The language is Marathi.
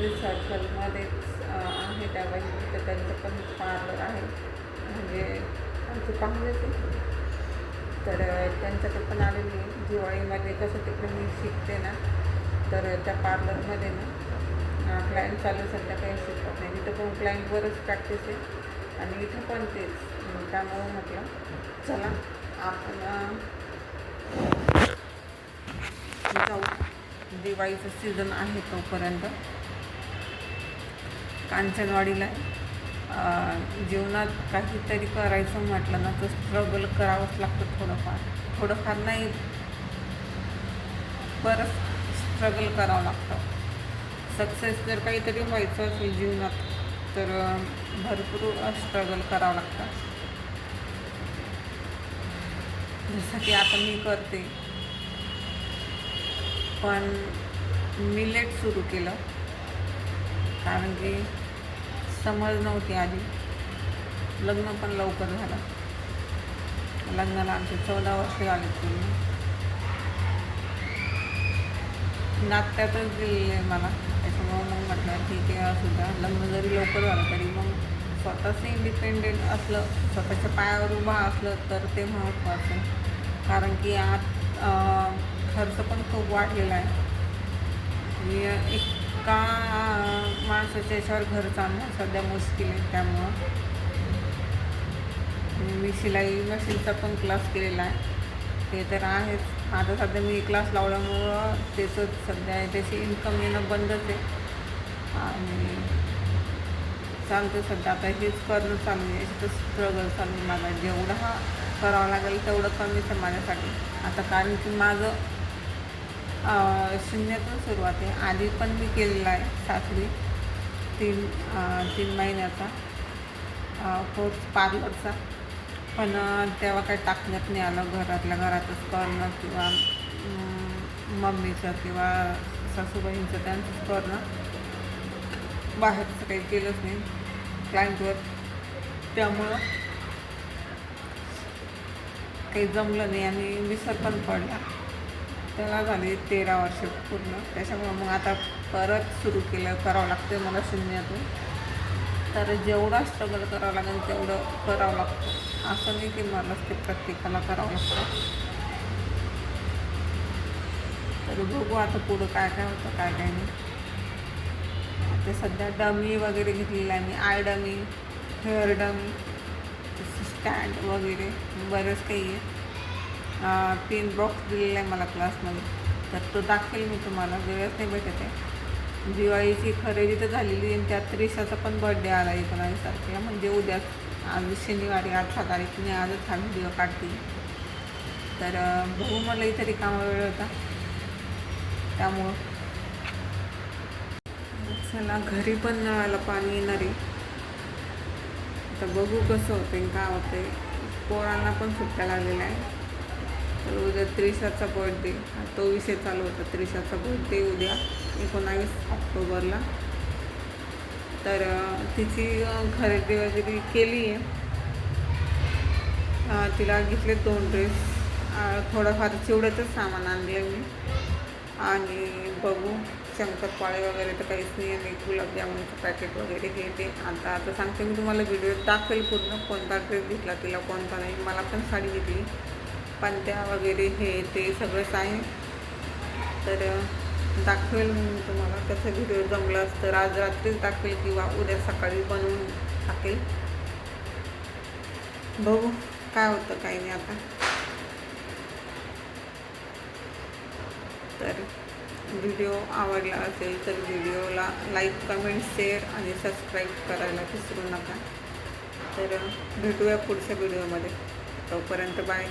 म्हणजे सर्कलमध्येच आहे त्या तिथं तर त्यांचं पण पार्लर आहे. म्हणजे आमचे पाहुणेच ते तर त्यांच्याकडे पण आलेली आहे. दिवाळीमध्ये कसं तिकडे मी शिकते ना तर त्या पार्लरमध्ये ना क्लायंट चालू सध्या काही शिकत नाही तिथं पण क्लायंटवरच प्रॅक्टिस आहे. आणि इथं पण तेच. मग त्यामुळं म्हटलं चला आपण जाऊ. दिवाळीचं सीझन आहे तोपर्यंत. कांचनवाडीला जीवनात काहीतरी करायचं म्हटलं ना तर स्ट्रगल करावंच लागतं थोडंफार. थोडंफार नाही बरंच स्ट्रगल करावं लागतं. सक्सेस जर काहीतरी व्हायचं असेल जीवनात तर भरपूर स्ट्रगल करावं लागतं. जसं की आता मी करते. पण मिलेट सुरू केलं. कारण की समज नव्हती आधी. लग्न पण लवकर झालं. लग्नाला आमचे चौदा वर्ष झाले पूर्ण. नात्यातच दिलेलं आहे मला. त्याच्यामुळं मग म्हटलं ठीक आहे असू द्या. लग्न जरी लवकर झालं तरी मग स्वतःच इंडिपेंडेंट असलं स्वतःच्या पायावर उभा असलं तर ते महत्त्वाचं कारण की आत खर्च पण खूप वाढलेला आहे. एक का माणसाच्या याच्यावर घर चालणं सध्या मुश्किल आहे त्यामुळं. मी शिलाई मशीनचा पण क्लास केलेला आहे. ते तर आहेच. आता सध्या मी क्लास लावल्यामुळं त्याचं सध्या त्याची इन्कम येणं बंदच आहे. आणि चालतं सध्या. आता हेच करणं चालू आहे. तर स्ट्रगल चालू आहे. माझा जेवढा हा करावं लागेल तेवढं कमीच आहे माझ्यासाठी. आता कारण की माझं शून्यातून सुरुवात आहे. आधी पण मी केलेला आहे सासरी तीन तीन महिन्याचा. कोर्स पार्लरचा. पण तेव्हा काही टाकण्यात नाही आलं. घरातल्या घरातच करणं किंवा मम्मीचं किंवा सासूबाईंचं त्यांचंच करणं. बाहेरचं काही केलंच नाही. क्लायंटवर. त्यामुळं काही जमलं नाही आणि विसर पण पडला. त्याला झाले तेरा वर्ष पूर्ण. त्याच्यामुळं मग आता परत सुरू केलं करावं लागतं मला शून्यातून. तर जेवढा स्ट्रगल करावं लागेल तेवढं करावं लागतं. असं नाही की मला ते प्रत्येकाला करावं लागतं. तर बघू आता पुढं काय काय होतं काय काय नाही. ते सध्या डमी वगैरे घेतलेला आहे मी. I dummy hair dummy stand वगैरे बरंच काही आहे. तीन बॉक्स दिलेला आहे मला क्लासमध्ये तर तो दाखवेल मी तुम्हाला. वेळच नाही भेटत आहे. दिवाळीची खरेदी तर झालेली आहे आणि त्यात त्रिशाचा पण बर्थडे आला एकोणावीस तारखेला म्हणजे उद्याच आज शनिवारी अठरा तारीखने आजच हा व्हिडिओ काढतील. तर भाऊ बघू मला इथे कामा वेळ होता. त्यामुळं. चला घरी पण नळाला पाणी येणार आहे. तर बघू कसं होते काय होते पोरांना पण सुट्ट्या लागलेल्या आहे तर उद्या त्रिशाचा बर्थडे तो विषय चालू होता त्रिशाचा बर्थडे उद्या एकोणावीस ऑक्टोबरला. तर तिची खरेदी वगैरे केली आहे. तिला घेतले दोन ड्रेस थोडंफार चिवड्याचंच सामान आणलं मी. आणि बघू शंकरपाळे वगैरे तर काहीच नाही आणि गुलाबजामुनचं पॅकेट वगैरे घेते. आता आता सांगते मी तुम्हाला व्हिडिओ दाखवेल पूर्ण कोणता ड्रेस घेतला तिला कोणता नाही. मला पण साडी घेतली. पालत्या वगैरे हे ते सगळंच आहे तर दाखवेल मी तुम्हाला. कसं व्हिडिओ जमलाच तर आज रात्रीच दाखवेल किंवा उद्या सकाळी बनवून टाकेल. बघू काय होतं काही नाही आता. तर व्हिडिओ आवडला असेल तर व्हिडिओला लाईक कमेंट शेअर आणि सबस्क्राईब करायला विसरू नका. तर भेटूया पुढच्या व्हिडिओमध्ये तोपर्यंत बाय